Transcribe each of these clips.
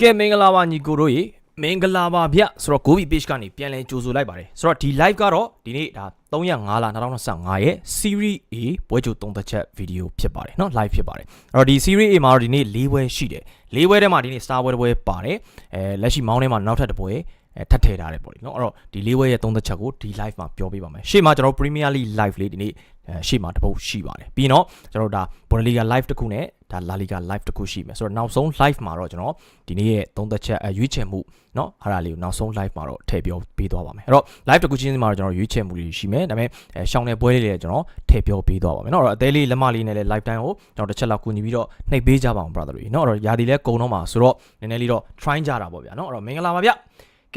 ကဲမင်္ဂလာပါညီကိုတို့ရေမင်္ဂလာပါဗျဆိုတော့ Gobi page ကနေပြန်လဲကြိုဆိုလိုက်ပါတယ်ဆိုတော့ဒီ live ကတော့ဒီနေ့ဒါ3ရက်5လ2025ရဲ့ series A ပွဲကြို3သက်ချက် video ဖြစ်ပါတယ်เนาะ live ဖြစ်ပါတယ်အဲ့တော့ဒီ series A မှာတော့ဒီနေ့၄ပွဲရှိတယ်၄ပွဲထဲမှာဒီနေ့ star ပွဲတစ်ပွဲပါတယ်အဲလက်ရှိမောင်းထဲမှာနောက်ထပ်တစ်ပွဲ အဲထပ်ထည့်ထားတယ်ပေါ့လေเนาะအဲ့တော့ဒီ၄ပွဲရဲ့3သက်ချက်ကိုဒီ live မှာပြောပြပါမယ်ရှေ့မှာကျွန်တော် Premier League live လေးဒီနေ့အဲရှေ့မှာတစ်ပုတ်ရှိပါတယ်ပြီးတော့ကျွန်တော်တို့ဒါ Bundesliga live တစ်ခုနဲ့ဒါ La Liga live တစ်ခုရှိမယ်ဆိုတော့နောက်ဆုံး live မှာတော့ကျွန်တော်ဒီနေ့ရဲ့သုံးသက်ချက်အရွေးချယ်မှုเนาะအဲ့ဒါလေးကိုနောက်ဆုံး live မှာတော့ထည့်ပြောပေးသွားပါမယ်အဲ့တော့ live တစ်ခုချင်းစီမှာတော့ကျွန်တော်ရွေးချယ်မှုတွေရှိမယ်ဒါပေမဲ့အဲရှောင်းတဲ့ပွဲလေးတွေလည်းကျွန်တော်ထည့်ပြောပေးသွားပါမယ်เนาะအဲ့တော့အသေးလေးလက်မလေးနဲ့လည်း live time ကိုကျွန်တော်တစ်ချက်လောက်ကူညီပြီးတော့နှိပ်ပေးကြပါအောင် brother တွေเนาะအဲ့တော့ယာဒီလည်းကုံတော့မှာဆိုတော့နည်းနည်းလေးတော့ try ကြတာပေါ့ဗျာเนาะအဲ့တော့မင်္ဂလာပါဗျကဲ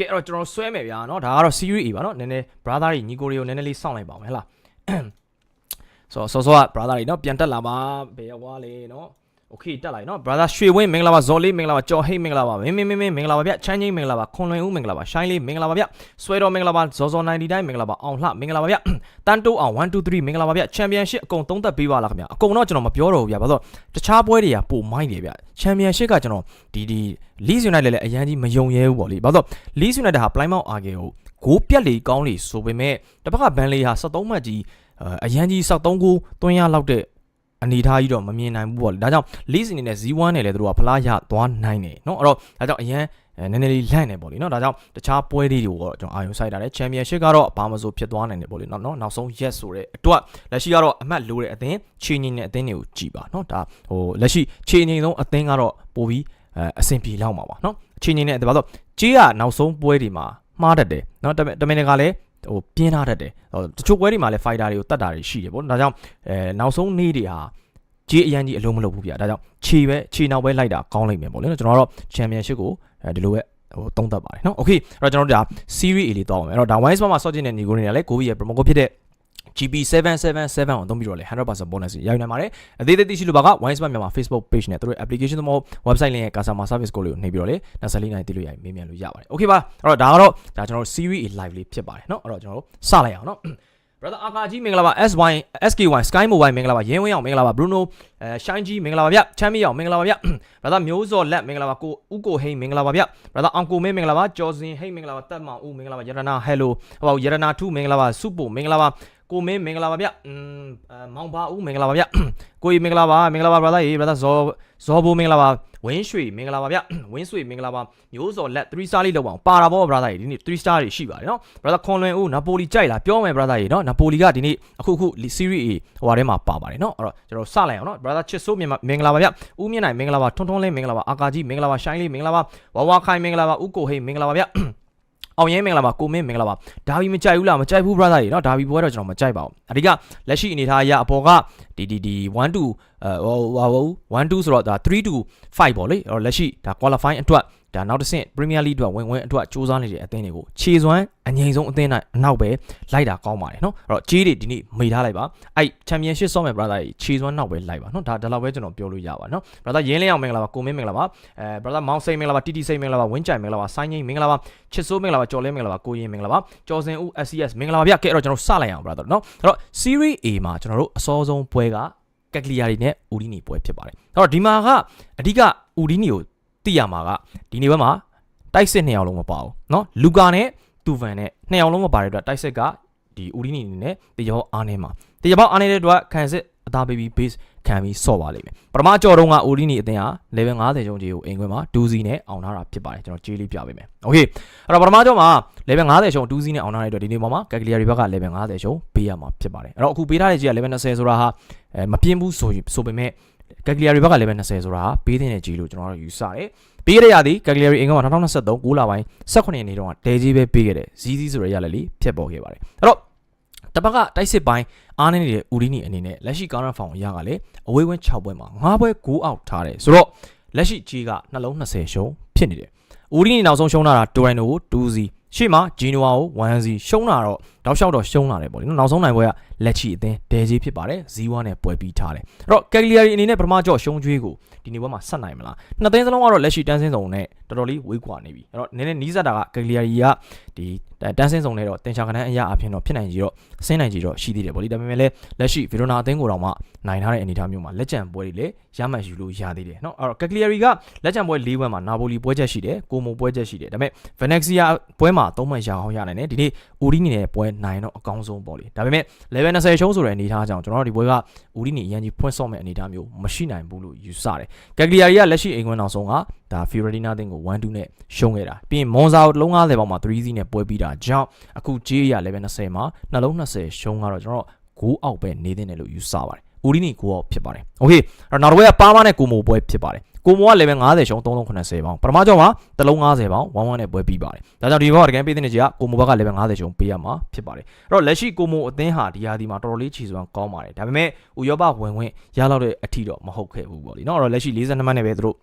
အဲ့တော့ကျွန်တော်ဆွဲမယ်ဗျာเนาะဒါကတော့ series A ပါเนาะနည်းနည်း brother တွေညီကိုတွေကိုနည်းနည်းလေးစောင့်လိုက်ပါအောင်ဟဲ့လားဆိုတော့စောစောက brother တွေเนาะပြန်တက်လာပါဘယ်ရောက်သွားလဲเนาะ โอเคတက်လိုက်နော် brother ရွှေဝင်းမင်္ဂလာပါဇော်လေးမင်္ဂလာပါကျော်ဟိတ်မင်္ဂလာပါမင်းမင်းမင်းမင်္ဂလာပါဗျချမ်းချင်းမင်္ဂလာပါခွန်လွင်ဦးမင်္ဂလာပါရှိုင်းလေးမင်္ဂလာပါဗျဆွဲတော်မင်္ဂလာပါဇော်ဇော်90တိုင်းမင်္ဂလာပါအောင်လှမင်္ဂလာပါဗျတန်တိုးအောင်1 2 3မင်္ဂလာပါဗျချန်ပီယံရှစ်အကုန်သုံးသက်ပေးပါလားခင်ဗျအကုန်တော့ကျွန်တော်မပြောတော့ဘူးဗျဘာလို့တခြားပွဲတွေကပိုမိုင်းတယ်ဗျချန်ပီယံရှစ်ကကျွန်တော်ဒီဒီ Leeds United လည်းအရန်ကြီးမယုံရဲဘူးပေါ့လေဘာလို့ Leeds United ဟာ Plymouth Argyle ကိုဂိုးပြက်လေကောင်းလေဆိုပေမဲ့တစ်ဖက်ကဘန်လေးဟာ73မှတ်ကြီးအရန်ကြီး73ကိုတွင်းရလောက်တဲ့ အနေထားကြီးတော့မမြင်နိုင်ဘူးပေါ့လေဒါကြောင့် lease အနေနဲ့ Z1 နဲ့လည်းသူတို့ကဖလားရသွားနိုင်တယ်เนาะအဲ့တော့ဒါကြောင့်အရန်နည်းနည်းလေးလန့်နေပေါ့လေเนาะဒါကြောင့်တခြားပွဲလေးတွေကိုတော့ကျွန်တော်အာရုံစိုက်တာလေ championship ကတော့ဘာမှမဆိုဖြစ်သွားနိုင်တယ်ပေါ့လေเนาะနောက်ဆုံး yes ဆိုတဲ့အတွက်လက်ရှိကတော့အမှတ်လိုတဲ့အသင်းချီငိမ့်တဲ့အသင်းတွေကိုကြည်ပါเนาะဒါဟိုလက်ရှိချီငိမ့်ဆုံးအသင်းကတော့ပို့ပြီးအဲအဆင်ပြေလောက်မှာပါเนาะချီငိမ့်တဲ့အသင်းဘာလို့ကြေးကနောက်ဆုံးပွဲတွေမှာမှားတတ်တယ်เนาะတမင်တကလည်း ဟိုပြင်းထားတတ်တယ်ဟိုတချို့ပွဲတွေမှာလည်း fighter တွေကိုတတ်တာတွေရှိတယ်ပေါ့ဒါကြောင့်အဲနောက်ဆုံးနေ့တွေဟာကြေးအရန်ကြီးအလုံးမလုံးဘူးဗျာဒါကြောင့်ခြေပဲခြေနောက်ပဲလိုက်တာကောင်းလိမ့်မယ်ပေါ့လေနော်ကျွန်တော်တော့ championship ကိုအဲဒီလိုပဲဟိုသုံးသပ်ပါတယ်နော် okay အဲ့တော့ကျွန်တော်တို့ဒါ series A လေးတောင်းအောင်အဲ့တော့ဒါ wise မှာဆော့ကျင်တဲ့ညီကိုနေလည်းကိုဗီရဲ့ promo code ဖြစ်တဲ့ GB777 ကိုသုံးပြီးတော့လေ100% bonus ရယူနိုင်ပါတယ်အသေးသေးသိရှိလို့ပါက Wine Smart မြန်မာ Facebook page နဲ့သူတို့ application သမဟုတ် website link ရဲ့ customer service ကိုလေးကိုနှိပ်ပြီးတော့လေ24နိုင်သိလို့ရမေးမြန်းလို့ရပါတယ် okay ပါအဲ့တော့ဒါကတော့ဒါကျွန်တော်တို့ series A live လေးဖြစ်ပါတယ်เนาะအဲ့တော့ကျွန်တော်တို့စလိုက်အောင်เนาะ brother အာကာကြီးမင်္ဂလာပါ SY SKY Sky Mobile မင်္ဂလာပါရင်းဝင်းအောင်မင်္ဂလာပါ Bruno အဲ Shine ကြီးမင်္ဂလာပါဗျချမ်းမြေအောင်မင်္ဂလာပါဗျ brother မျိုးစော်လက်မင်္ဂလာပါကိုဥကိုဟိန်မင်္ဂလာပါဗျ brother အောင်ကိုမင်းမင်္ဂလာပါကျော်စင်ဟိန်မင်္ဂလာပါတက်မောင်ဦးမင်္ဂလာပါရတနာ hello ဟောရတနာ2မင်္ဂလာပါစုပိုမင်္ဂလာပါ ကိုမင်းမင်္ဂလာပါဗျอืมမောင်ပါဦးမင်္ဂလာပါဗျကိုကြီးမင်္ဂလာပါမင်္ဂလာပါ brother ရေ brother ဇော်ဇော်ဘူမင်္ဂလာပါဝင်းရွှေမင်္ဂလာပါဗျဝင်းရွှေမင်္ဂလာပါမျိုးစော်လက်3 star လေးလောက်ပါအောင်ပါတာပေါ့ brother ရေဒီနေ့3 star တွေရှိပါတယ်နော် brother ခွန်လွင်ဦးနာပိုလီကြိုက်လားပြောမယ် brother ရေနော်နာပိုလီကဒီနေ့အခုခု series A ဟိုဟာထဲမှာပါပါတယ်နော်အဲ့တော့ကျွန်တော်စလိုက်အောင်နော် brother ချစ်ဆိုးမင်္ဂလာပါဗျဦးမြင့်နိုင်မင်္ဂလာပါထွန်းထွန်းလေးမင်္ဂလာပါအာကာကြီးမင်္ဂလာပါရှိုင်းလေးမင်္ဂလာပါဝါဝါခိုင်မင်္ဂလာပါဦးကိုဟိမင်္ဂလာပါဗျအောင်ရဲမင်္ဂလာပါကိုမင်းမင်္ဂလာပါဒါဘီမကြိုက်ဘူးလားမကြိုက်ဘူး brother ရေနော်ဒါဘီပွဲတော့ကျွန်တော်မကြိုက်ပါဘူးအဓိကလက်ရှိအနေထားအရအပေါ်ကဒီဒီဒီ1 2အဲဟိုဟို1 2ဆိုတော့ဒါ3 2 5ပေါ့လေအဲ့တော့လက်ရှိဒါ qualify အတွက်ဒါနောက်တစ်ဆင့် Premier League အတွက်ဝင်ဝင်အတွက်စူးစမ်းနေတဲ့အသင်းတွေကိုခြေစွမ်းအငိမ့်ဆုံးအသင်းနိုင်အနောက်ပဲလိုက်တာကောင်းပါတယ်နော်အဲ့တော့ကြေးတွေဒီနေ့မိထားလိုက်ပါအဲ့ Championship ဆော့မယ် brother ကြီးခြေစွမ်းနောက်ပဲလိုက်ပါနော်ဒါဒါလောက်ပဲကျွန်တော်ပြောလို့ရပါနော် brother ရင်းလင်းအောင်မင်္ဂလာပါကိုမင်းမင်္ဂလာပါအဲ brother မောင်စိန်မင်္ဂလာပါတီတီစိန်မင်္ဂလာပါဝင်းကြိုင်မင်္ဂလာပါဆိုင်းငိမ့်မင်္ဂလာပါချစ်ဆိုးမင်္ဂလာပါကျော်လဲမင်္ဂလာပါကိုရင်မင်္ဂလာပါကျော်စင်ဦး SCS မင်္ဂလာပါဗျကဲအဲ့တော့ကျွန်တော်စလိုက်အောင် brother နော်အဲ့တော့ Series A မှာကျွန်တော်တို့အစောဆုံးပွဲကကက်ကလီယာတွေနဲ့ဦးဒီနီပွဲဖြစ်ပါတယ်အဲ့တော့ဒီမှာကအဓိကဦးဒီနီကိုသိရမှာကဒီနေ့ဘက်မှာတိုက်စစ်နှစ်ယောက်လုံးမပါဘူးเนาะလူကာနဲ့တူဗန်နဲ့နှစ်ယောက်လုံးမပါတဲ့အတွက်တိုက်စစ်ကဒီဦးဒီနီအနေနဲ့တေချာပေါအားနေမှာတေချာပေါအားနေတဲ့အတွက်ခံစစ် အသား baby base ခံပြီးဆော့ပါလိမ့်မယ်ပထမကြော်တုံးကဦးဒီနီအသင်းဟာ level 50ကျော်ကြီးကိုအင်ကွင်းမှာဒူးစီနဲ့အောင်ထားတာဖြစ်ပါတယ်ကျွန်တော်ကြေးလေးပြပေးမယ်โอเคအဲ့တော့ပထမကြော်မှာ level 50ကျော်ဒူးစီနဲ့အောင်ထားတဲ့အတွက်ဒီနေ့ပေါ်မှာကက်ကလီယာတွေဘက်က level 50ကျော်ပေးရမှာဖြစ်ပါတယ်အဲ့တော့အခုပေးထားတဲ့ကြီးက level 20ဆိုတာဟာအဲမပြင်းဘူးဆိုဆိုပေမဲ့ကက်ကလီယာတွေဘက်က level 20ဆိုတာဟာပေးတဲ့ကြီးလို့ကျွန်တော်တို့ယူဆတယ်ပေးရရသည်ကက်ကလီယာအင်ကွင်းမှာ2023 9လပိုင်း18ရက်နေ့တုန်းကတဲကြီးပဲပေးခဲ့တယ်ဇီးဇီးဆိုရရလည်းလေးဖြစ်ပေါ်ခဲ့ပါတယ်အဲ့တော့ တပတ်ကတိုက်စစ်ပိုင်းအားနေတဲ့ဦးဒီနီအနေနဲ့လက်ရှိကာရန်ဖောင်အရာကလည်းအဝေးဝင်း6ပွဲမှာ9ပွဲ9အောက်ထားတယ်ဆိုတော့လက်ရှိကြီးကနှလုံး20ရှုံးဖြစ်နေတယ်ဦးဒီနီနောက်ဆုံးရှုံးလာတာတိုရိုင်နိုကို2-0ရှေ့မှာဂျီနိုဝါကို1-0ရှုံးလာတော့တောက်လျှောက်တော့ရှုံးလာတယ်ပေါ့လေနော်နောက်ဆုံးနိုင်ပွဲကလက်ချီအသင်းဒဲကြီးဖြစ်ပါတယ်0-1နဲ့ပွဲပြီးထားတယ်အဲ့တော့ကယ်လီယာရီအနေနဲ့ပထမကြော့ရှုံးကျွေးကိုဒီနေ့ပွဲမှာဆက်နိုင်မလားနှစ်သိန်းစလုံးကတော့လက်ရှိတန်းစင်းစုံနဲ့တော်တော်လေးဝေးကွာနေပြီအဲ့တော့နည်းနည်းနီးစပ်တာကကယ်လီယာရီကဒီတန်းစင်းစုံနဲ့တော့တင်ရှာခဏအရာအဖြစ်တော့ဖြစ်နိုင်ကြီးတော့ဆင်းနိုင်ကြီးတော့ရှိသေးတယ်ပေါ့လေဒါပေမဲ့လည်းလက်ရှိဗီရိုနာအသင်းကိုတော့မှနိုင်ထားတဲ့အနေအထားမျိုးမှာလက်ကျန်ပွဲတွေလည်းရမှတ်ယူလို့ရသေးတယ်နော်အဲ့တော့ကက်လီယာရီကလက်ကျန်ပွဲ၄ပွဲမှာနာပိုလီပွဲချက်ရှိတယ်ကိုမိုပွဲချက်ရှိတယ်ဒါပေမဲ့ဗနက်ဆီယာပွဲမှာ၃မှတ်ရအောင်ရနိုင်တယ်ဒီနေ့အိုရီနေနဲ့ပွဲနိုင်တော့အကောင်းဆုံးပေါ့လေဒါပေမဲ့ level 20ရှုံးဆိုတဲ့အနေအထားကြောင့်ကျွန်တော်တို့ဒီပွဲကဦးဒီနီအရင်ကြီးဖွင့်ဆော့မဲ့အနေအထားမျိုးမရှိနိုင်ဘူးလို့ယူဆတယ်ကက်ဂလီယာရီကလက်ရှိအိမ်ကွင်းနောက်ဆုံးကဒါဖီရဒီနာတင်ကို1-2နဲ့ရှုံးခဲ့တာပြီးရင်မွန်ဇာကိုလုံး90ပေါင်မှာ3စီးနဲ့ပွဲပြီးတာကြောင့်အခုဂျေးရ level 20မှာနှလုံး20ရှုံးကတော့ကျွန်တော်တို့9အောက်ပဲနေတဲ့တယ်လို့ယူဆပါတယ်ဦးဒီနီ9အောက်ဖြစ်ပါတယ်โอเคအဲ့တော့နောက်တစ်ပွဲကပါမာနဲ့ကိုမိုပွဲဖြစ်ပါတယ် ကိုမောက level 50ရှုံး380ပေါင်ပထမကြောင့်မှာတလုံး90ပေါင်1-1နဲ့ပွဲပြီးပါတယ်ဒါကြောင့်ဒီဘောကတကယ်ပေးတဲ့နေကြီးကကိုမိုဘက level 50ရှုံးပေးရမှာဖြစ်ပါတယ်အဲ့တော့လက်ရှိကိုမိုအသင်းဟာဒီဟာဒီမှာတော်တော်လေးခြေစွမ်းကောင်းပါတယ်ဒါပေမဲ့ဥရောပဝင်ဝင်ရလောက်တဲ့အထီတော့မဟုတ်ခဲ့ဘူးပေါ့လीเนาะအဲ့တော့လက်ရှိ42မှတ်နဲ့ပဲသူတို့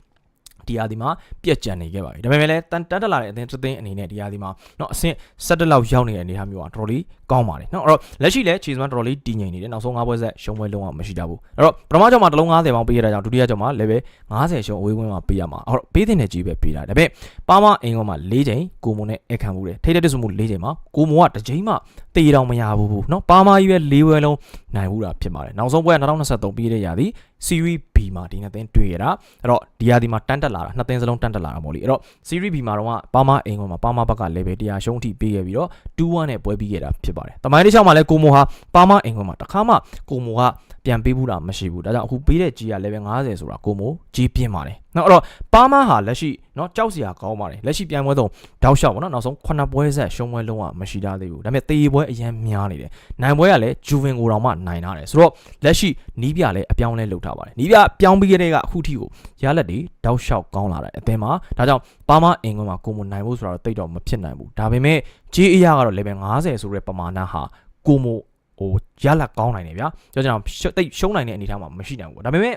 ဒီဟာဒီမှာပြက်ကြံနေခဲ့ပါပြီဒါပေမဲ့လည်းတန်တက်တက်လာတဲ့အသင်းတစ်သင်းအနေနဲ့ဒီဟာဒီမှာเนาะအဆင့်17လောက်ရောက်နေတဲ့အနေအထားမျိုးကတော်တော်လေး ကောင်းပါတယ်နော်အဲ့တော့လက်ရှိလည်းခြေစွမ်းတော်တော်လေးတည်ငြိမ်နေတယ်နောက်ဆုံး၅ပွဲဆက်ရှုံးပွဲလုံးဝမရှိကြဘူးအဲ့တော့ပထမကြောင်မှာတလုံး90ပေါင်းပေးရတာကြောင့်ဒုတိယကြောင်မှာ level 90ရှုံးအဝေးဝင်းမှာပေးရမှာအဲ့တော့ပေးတဲ့နယ်ကြီးပဲပေးတာဒါပေမဲ့ပါမအင်ကောမှာ၄ချိန်ကိုမွန်နဲ့အခမ်းမှုတယ်ထိတဲ့တက်စုမှု၄ချိန်မှာကိုမွန်ကတစ်ချိန်မှတေးတောင်မရဘူးဘူးနော်ပါမကြီးပဲ၄ပွဲလုံးနိုင်ဘူးတာဖြစ်ပါတယ်နောက်ဆုံးပွဲက2023ပြီးတဲ့ရာသီ Series B မှာဒီနှစ်သင်းတွေ့ရတာအဲ့တော့ဒီရာသီမှာတန်းတက်လာတာနှစ်သင်းစလုံးတန်းတက်လာတာပေါ့လေအဲ့တော့ Series B မှာတော့ပါမအင်ကောမှာပါမဘက်က level 100ရှုံးအထိပေးခဲ့ပြီးတော့2-1နဲ့ပွဲပြီးခဲ့တာဖြစ်ပါတယ်တမိုင်းတစ်ချောင်းမှာလည်းကိုမိုဟာပါမအင်ကောမှာတခါမှကိုမိုကပြန်ပေးဘူးတာမရှိဘူးဒါကြောင့်အခုပေးတဲ့ကြီးက level 50ဆိုတာကိုမိုကြီးပြင်းပါတယ်နော်အဲ့တော့ပါမဟာလက်ရှိနော်ကြောက်စရာကောင်းပါတယ်လက်ရှိပြန်ပွဲတော့တောက်လျှောက်ပေါ့နော်နောက်ဆုံး9ပွဲဆက်ရှုံးပွဲလုံးဝမရှိသားသေးဘူးဒါပေမဲ့တေးပွဲအရင်များနေတယ်နိုင်ပွဲကလည်းဂျူဗင်ကိုတောင်မှနိုင်ထားတယ်ဆိုတော့လက်ရှိနီးပြလည်းအပြောင်းလဲလုပ်ထားပါတယ်နီးပြပြောင်းပြီးတဲ့ကအခုထိကိုရလက်တွေတောက်လျှောက်ကောင်းလာတယ်အသင်းမှာဒါကြောင့်ပါမအင်ကွန်းမှာကိုမိုနိုင်ဖို့ဆိုတော့တိတ်တော့မဖြစ်နိုင်ဘူးဒါပေမဲ့ဂျေးအရာကတော့ level 50ဆိုတဲ့ပမာဏဟာကိုမိုဟိုရလက်ကောင်းနိုင်တယ်ဗျာကြောကြောင့်တိတ်ရှုံးနိုင်တဲ့အနေအထားမှာမရှိနိုင်ဘူးဒါပေမဲ့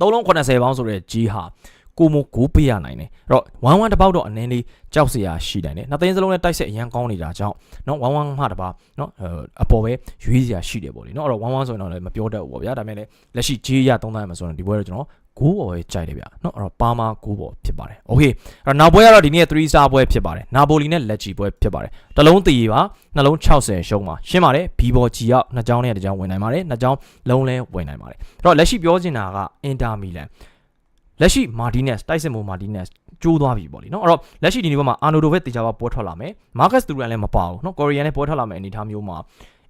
သုံးလုံး80ပေါင်းဆိုတဲ့ဂျီဟာကိုမိုကိုပေးရနိုင်တယ်အဲ့တော့1 1တစ်ပေါက်တော့အနည်းလေးကြောက်စရာရှိနိုင်တယ်နှစ်သိန်းစလုံးနဲ့တိုက်ဆက်အရန်ကောင်းနေတာကြောင့်เนาะ1 1မှတစ်ပါเนาะအပေါ်ပဲရွေးစရာရှိတယ်ပေါ့လေเนาะအဲ့တော့1 1ဆိုရင်တော့လည်းမပြောတတ်ဘူးပေါ့ဗျာဒါပေမဲ့လည်းလက်ရှိဂျေးရသုံးသားရမှာဆိုရင်ဒီပွဲတော့ကျွန်တော် ဂိုးပေါ်ပဲကြိုက်တယ်ဗျเนาะအဲ့တော့ပါမာဂိုးပေါ်ဖြစ်ပါတယ်โอเคအဲ့တော့နောက်ပွဲကတော့ဒီနေ့3 star ပွဲဖြစ်ပါတယ်နာပိုလီနဲ့လက်ချီပွဲဖြစ်ပါတယ်တလုံးတည်ပါနှလုံး60ရှုံးပါရှင်းပါတယ်ဘီဘောဂျီရောက်နှစ်ကြောင်းနဲ့တစ်ကြောင်းဝင်နိုင်ပါတယ်နှစ်ကြောင်းလုံးလဲဝင်နိုင်ပါတယ်အဲ့တော့လက်ရှိပြောချင်တာကအင်တာမီလန်လက်ရှိမာတီနက်စ်တိုက်စစ်မိုမာတီနက်စ်ကျိုးသွားပြီပေါ့လေနော်အဲ့တော့လက်ရှိဒီနေ့ဘက်မှာအာနိုဒိုပဲတေချာပါပွဲထွက်လာမယ်မာကတ်စတူရန်လည်းမပါဘူးနော်ကိုရီးယားနဲ့ပွဲထွက်လာမယ်အနေအထားမျိုးမှာ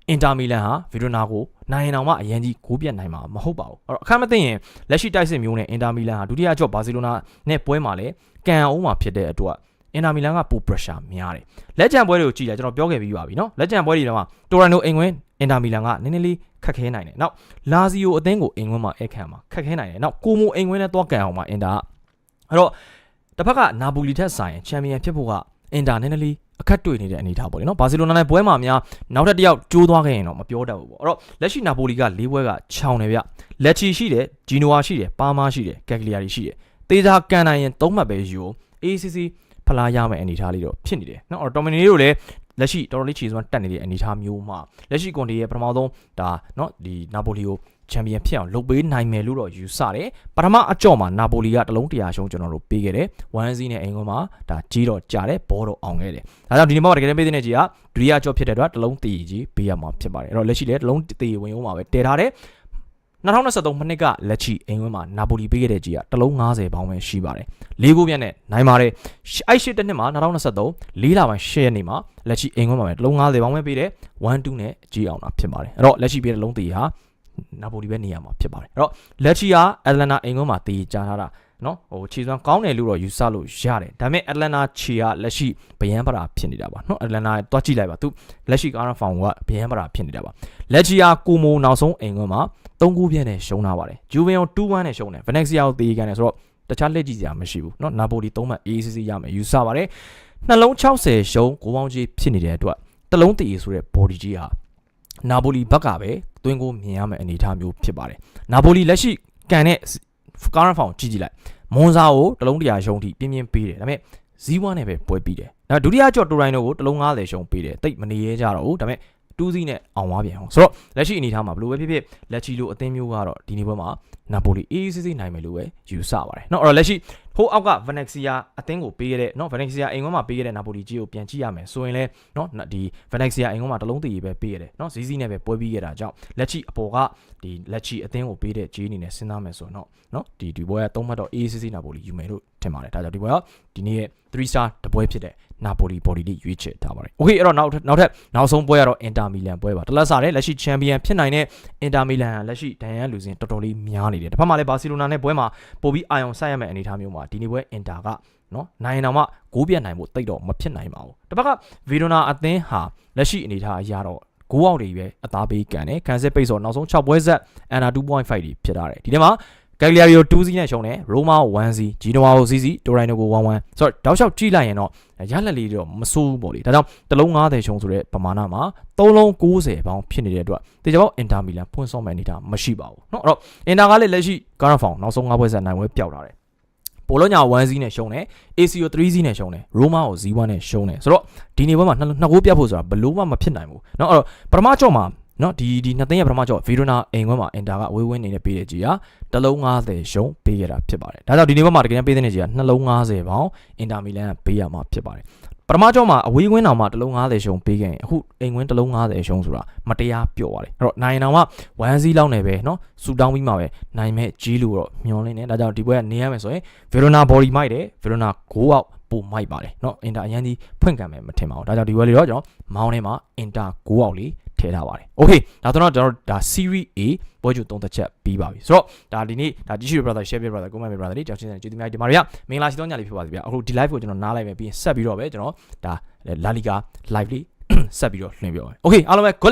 အင်တာမီလန်ဟာဗီရိုနာကိုနိုင်ရင်တောင်မှအရင်ကြီးဂိုးပြတ်နိုင်မှာမဟုတ်ပါဘူးအဲ့တော့အခက်မသိရင်လက်ရှိတိုက်စစ်မျိုးနဲ့အင်တာမီလန်ဟာဒုတိယကြော့ဘာစီလိုနာနဲ့ပွဲမှာလည်းကန်အောင်မှာဖြစ်တဲ့အတွက်အင်တာမီလန်ကပို pressure များတယ်လက်ကျန်ပွဲတွေကိုကြည့်လိုက်ကျွန်တော်ပြောခဲ့ပြီးပါပြီနော်လက်ကျန်ပွဲတွေတော့တိုရန်တိုအိမ်ဝင်အင်တာမီလန်ကနည်းနည်းလေးခက်ခဲနိုင်တယ်နောက်လာဇီယိုအသင်းကိုအိမ်ဝင်မှာအခက်မှာခက်ခဲနိုင်တယ်နောက်ကိုမိုအိမ်ဝင်နဲ့တော့ကန်အောင်မှာအင်တာအဲ့တော့တစ်ဖက်ကနာပူလီထက်ဆိုင်ချန်ပီယံဖြစ်ဖို့က အင်တာနည်းနည်းလေးအခက်တွေ့နေတဲ့အနေအထားပေါ့လေနော်ဘာစီလိုနာနဲ့ပွဲမှာများနောက်ထပ်တစ်ယောက်ကျိုးသွားခဲ့ရင်တော့မပြောတတ်ဘူးပေါ့အဲ့တော့လက်ရှိနာပိုလီက၄ပွဲကခြောင်တယ်ဗျလက်ချီရှိတယ်ဂျီနိုဝါရှိတယ်ပါမာရှိတယ်ကက်ကလီယာရှိတယ်တေးသာကန်နိုင်ရင်၃မှတ်ပဲယူ ACC ဖလားရမယ့်အနေအထားလေးတော့ဖြစ်နေတယ်နော်အော်တော်မီနီတို့လည်းလက်ရှိတော်တော်လေးခြေစွမ်းတက်နေတဲ့အနေအထားမျိုးမှာလက်ရှိကွန်တီရဲ့ပထမဆုံးဒါနော်ဒီနာပိုလီကို ချန်ပီယံဖြစ်အောင်လုပ်ပေးနိုင်မယ်လို့တော့ယူဆတယ်ပထမအကြော့မှာနာပိုလီကတလုံးတရာရှုံးကျွန်တော်တို့ပေးခဲ့တယ်1 0နဲ့အိမ်ကွန်းမှာဒါကြီးတော့ကြာတယ်ဘောတော့အောင်ခဲ့တယ်ဒါကြောင့်ဒီနေ့မှာတကယ်တမ်းပေးတဲ့ကြီးကဒုတိယကြော့ဖြစ်တဲ့အတွက်တလုံးတည်ကြီးပေးရမှာဖြစ်ပါတယ်အဲ့တော့လက်ရှိလည်းတလုံးတည်ဝင်အောင်ပါပဲတည်ထားတယ်2023ခုနှစ်ကလက်ချီအိမ်ဝင်းမှာနာပိုလီပေးခဲ့တဲ့ကြီးကတလုံး90ပေါင်းပဲရှိပါတယ်၄ခုပြတ်နဲ့နိုင်ပါတယ်အဲ့ရှစ်တစ်နှစ်မှာ2023လေးလပိုင်း10ရက်နေ့မှာလက်ချီအိမ်ဝင်းမှာပဲတလုံး90ပေါင်းပဲပေးတယ်1 2နဲ့ကြီးအောင်တာဖြစ်ပါတယ်အဲ့တော့လက်ချီပေးတဲ့လုံးတည်ဟာ နာပိုလီပဲနေရာမှာဖြစ်ပါတယ်အဲ့တော့လက်ချီယာအက်တလန်တာအိမ်ကုန်းမှာတည်ကြားထားတာနော်ဟိုခြေစွမ်းကောင်းတယ်လို့တော့ယူဆလို့ရတယ်ဒါပေမဲ့ Atlanta ခြေကလက်ရှိဗယံပရာဖြစ်နေတာပါနော် Atlanta တွားကြည့်လိုက်ပါသူလက်ရှိ Garner Found ကဗယံပရာဖြစ်နေတာပါလက်ချီယာကိုမိုနောက်ဆုံးအိမ်ကမှာ၃ခုပြည့်နဲ့ရှုံးထားပါတယ် Juventus 2-1နဲ့ရှုံးတယ် Venezia ကိုတေးကန်တယ်ဆိုတော့တခြားလက်ကြည့်စရာမရှိဘူးနော် Napoli 3မှတ် ACC ရမယ်ယူဆပါတယ်နှလုံး60ရှုံးဂိုးပေါင်းကြီးဖြစ်နေတဲ့အတွက်တလုံးတည်ဆိုတဲ့ body ကြီးဟာနာပိုလီဘက်ကပဲ သွင်းကိုမြင်ရမယ့်အနေအထားမျိုးဖြစ်ပါတယ်။နာပိုလီလက်ရှိကန်တဲ့ current form ကြည့်ကြည့်လိုက်မွန်စာကိုတလုံးတရာရှုံးထိပြင်းပြင်းပေးတယ်ဒါပေမဲ့ဇီးဝါနဲ့ပဲပွဲပြီးတယ်နောက်ဒုတိယကြော့တိုရိုင်နိုကိုတလုံး90ရှုံးပေးတယ်တိတ်မနေရကြတော့ဘူးဒါပေမဲ့2စီးနဲ့အောင်သွားပြန်အောင်ဆိုတော့လက်ရှိအနေအထားမှာဘလို့ပဲဖြစ်ဖြစ်လက်ချီလိုအသင်းမျိုးကတော့ဒီနေ့ပွဲမှာနာပိုလီအေးအေးဆေးဆေးနိုင်မယ်လို့ပဲယူဆပါတယ်နော်အဲ့တော့လက်ရှိ ဟိုအောက်က Venezia အသင်းကိုပေးခဲ့တဲ့เนาะ Venezia အိမ်ကွန်းမှာပေးခဲ့တဲ့နာပိုလီကြီးကိုပြန်ကြည့်ရမယ်ဆိုရင်လဲเนาะဒီ Venezia အိမ်ကွန်းမှာတလုံးတည်ရေးပဲပေးရတယ်เนาะဇီးဇီးနဲ့ပဲပွဲပြီးခဲ့တာကြောင့်လက်ချီအပေါ်ကဒီလက်ချီအသင်းကိုပေးတဲ့ကြီးအနေနဲ့စဉ်းစားမယ်ဆိုတော့เนาะဒီဒီပွဲကသုံးမှတ်တော့အေးအေးဆေးဆေးနာပိုလီယူမယ်လို့ထင်ပါတယ်ဒါကြောင့်ဒီပွဲကဒီနေ့ရဲ့3 star တပွဲဖြစ်တဲ့ နာပိုလီဘော်ဒီလေးရွေးချယ်ထားပါတယ်။ Okay အဲ့တော့နောက်နောက်ထပ်နောက်ဆုံးပွဲကတော့အင်တာမီလန်ပွဲပါ။တလက်စားတဲ့လက်ရှိချန်ပီယံဖြစ်နိုင်တဲ့အင်တာမီလန်လက်ရှိဒန်ယန်လူစင်တော်တော်လေးများနေတယ်။တစ်ဖက်မှာလည်းဘာစီလိုနာနဲ့ပွဲမှာပို့ပြီးအာယုံဆိုက်ရမယ့်အနေအထားမျိုးမှာဒီနေ့ပွဲအင်တာကနော်နိုင်ရင်တော့မှဂိုးပြတ်နိုင်ဖို့တိတ်တော့မဖြစ်နိုင်ပါဘူး။တစ်ဖက်ကဗီဒိုနာအသင်းဟာလက်ရှိအနေအထားအရတော့ဂိုးအောက်တွေပဲအသားပေးကန်တယ်။ကန်စစ်ပိတ်ဆိုနောက်ဆုံး6ပွဲဆက်အန်နာ2.5တွေဖြစ်ထားတယ်။ဒီထဲမှာ ဂက်လီယာရီယို2စီးနဲ့ရှုံးတယ်ရိုမာ1စီဂျီနိုဝါကိုစီစီတိုရိုင်နိုကို1 1ဆိုတော့တောက်လျှောက်ကြည့်လိုက်ရင်တော့ရလက်လေးတော့မဆိုးဘူးပေါ့လေဒါကြောင့်တစ်လုံး90ရှုံးဆိုတဲ့ပမာဏမှာ3လုံး90ပေါင်းဖြစ်နေတဲ့အတွက်တေချာပေါက်အင်တာမီလန်ဖွင့်ဆောင်မဲ့အနေတာမရှိပါဘူးเนาะအဲ့တော့အင်တာကလည်းလက်ရှိကာရာဖောင်နောက်ဆုံး၅ပွဲဆက်နိုင်ပွဲပျောက်ထားတယ်ပိုလိုညာ1စီးနဲ့ရှုံးတယ် ACO 3စီးနဲ့ရှုံးတယ်ရိုမာကို Z1 နဲ့ရှုံးတယ်ဆိုတော့ဒီနေ့ပွဲမှာနှစ်နှစ်ကိုပြတ်ဖို့ဆိုတာဘလို့မှမဖြစ်နိုင်ဘူးเนาะအဲ့တော့ပထမကြော့မှာ နော်ဒီဒီနှစ်သိန်းရဲ့ပထမကြော့ဗီရိုနာအိမ်ခွဲမှာအင်တာကဝေးဝင်းနေနဲ့ပေးတဲ့ကြီးကတလုံး90ရှုံးပေးရတာဖြစ်ပါတယ်ဒါကြောင့်ဒီနေ့ဘက်မှာတကယ်ပေးတဲ့ကြီးကနှလုံး90ပေါင်အင်တာမီလန်ကပေးရမှာဖြစ်ပါတယ်ပထမကြော့မှာအဝေးဝင်းတောင်မှတလုံး90ရှုံးပေးခဲ့ရင်အခုအိမ်ခွင်းတလုံး90ရှုံးဆိုတာမတရားပြော့ပါတယ်အဲ့တော့နိုင်တောင်မှ1စီးလောက်နေပဲเนาะဆူတောင်းပြီးမှပဲနိုင်မဲ့ကြီးလို့တော့မျောလင်းနေဒါကြောင့်ဒီဘက်ကနေရမယ်ဆိုရင်ဗီရိုနာဘော်ဒီမိုက်တယ်ဗီရိုနာ6အောက် ပိုမိုက်ပါတယ်เนาะအင်တာအရန်ကြီးဖွင့်ကံမယ်မထင်ပါဘူးဒါကြောင့်ဒီဘက်လေးတော့ကျွန်တော်မောင်းထဲမှာအင်တာ6အောက်လေးထည့်ထားပါတယ်။ Okay ဒါတော့ကျွန်တော်ဒါ series A ပွဲချုပ်သုံးသက်ချက်ပြီးပါပြီ။ဆိုတော့ဒါဒီနေ့ဒါ Tissue brother share brother comment brother တွေကြောက်ချင်းတဲ့ကျေးဇူးများတင်ပါတယ်ဗျ။မင်္ဂလာရှိသောညလေးဖြစ်ပါစေဗျ။အခုဒီ live ကိုကျွန်တော်နားလိုက်မယ်ပြီးရင်ဆက်ပြီးတော့ပဲကျွန်တော်ဒါ La Liga live လေးဆက်ပြီးတော့လွှင့်ပြောမယ်။ Okay အားလုံးပဲ good